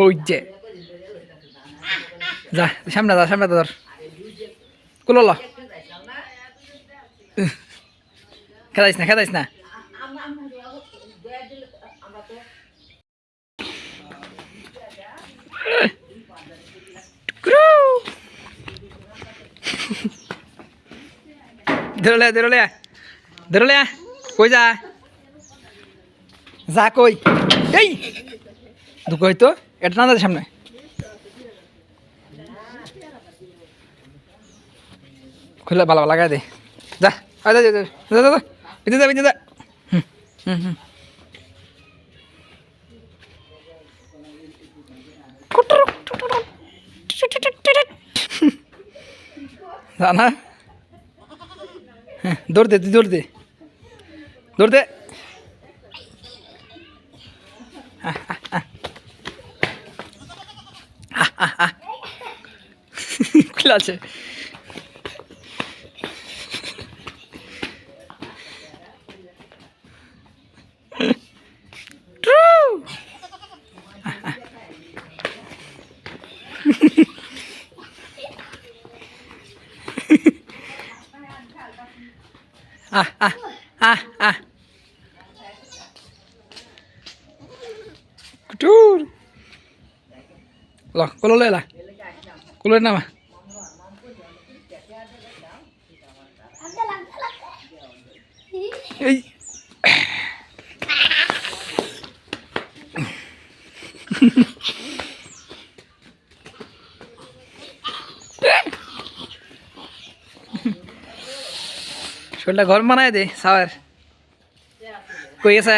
ওই যে। যা, সামনে যা, সামনে ধর। কুলল খেদাইস না খেদাইস না। ধরলে ধরলে। ধরলে, কই যা? যা কই। এই! দুঃখ হইতো এটা না সামনে। খুলে ভালো লাগাই দে। যা, আয় যা যা যা যা যা বিদে যা হুম হুম জানা হ্যাঁ দৌড় দে তুই দৌড় দে। দৌড় দে। খোলা আছে আহ আহ আহ আহ কুটুর ল কলো লে লা কলো নামা এই শরীরটা গরম বানায় দে সাওয়ার কই আছে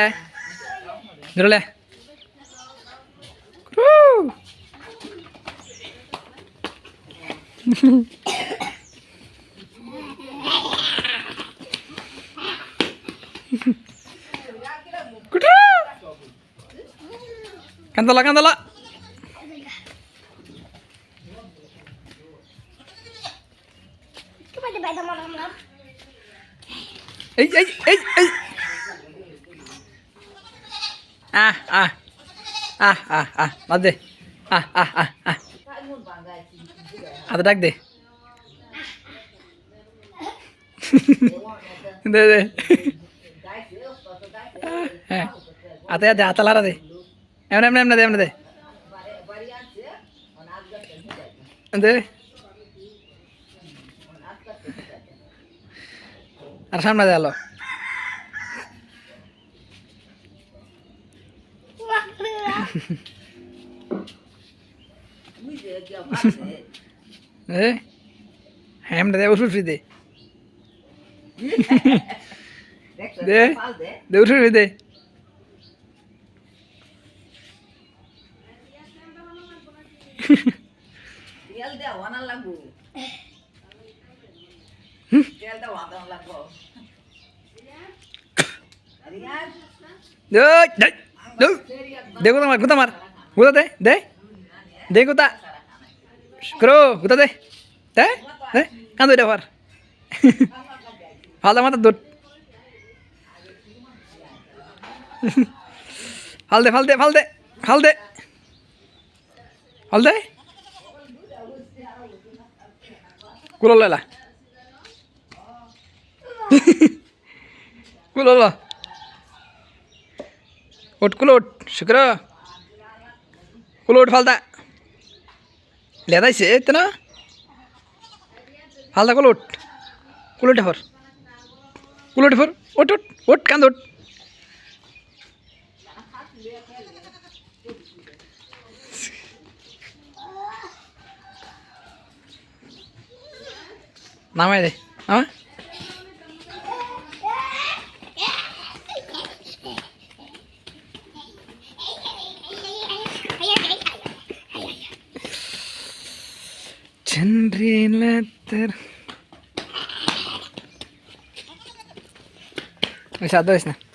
ধরলে কান্দলা কান্দলা। এই এই এই এই। আহ আহ আহ আহ আহ দে। আহ আহ আহ আহ। হাতে ডাক দে দে দে হ্যাঁ হাতে হাতে হাতে লারা দে এমন এমন এমন দে এমন দে দে আর সামনে দে আলো এ হ্যাঁ এমন দে ফি দে। দে দে ফি দে। তেল দেওয়া না লাগবো তেল দেওয়া না লাগবো রিয়াজ দে দে দে দে গোতা মার? গোতা দে দে দে গোতা করো গোতা দে। দে দে, কান্দো এটা পার ফালদা মাথা দৌড়। ফাল দে ফাল দে ফাল দে ফাল দে ফাল দে কুলো লেলা কুলো লা। ওট কুলো ওট শুক্র। কুলো ওট ফালদা লেদাইছে তো না। ফালদা কুলো ওট কুলোটে ফর। কুলোটে ফর ওট ওট ওট কান্দ ওট নামাই দে নামা চন্দ্রিলতর ওই সাদ না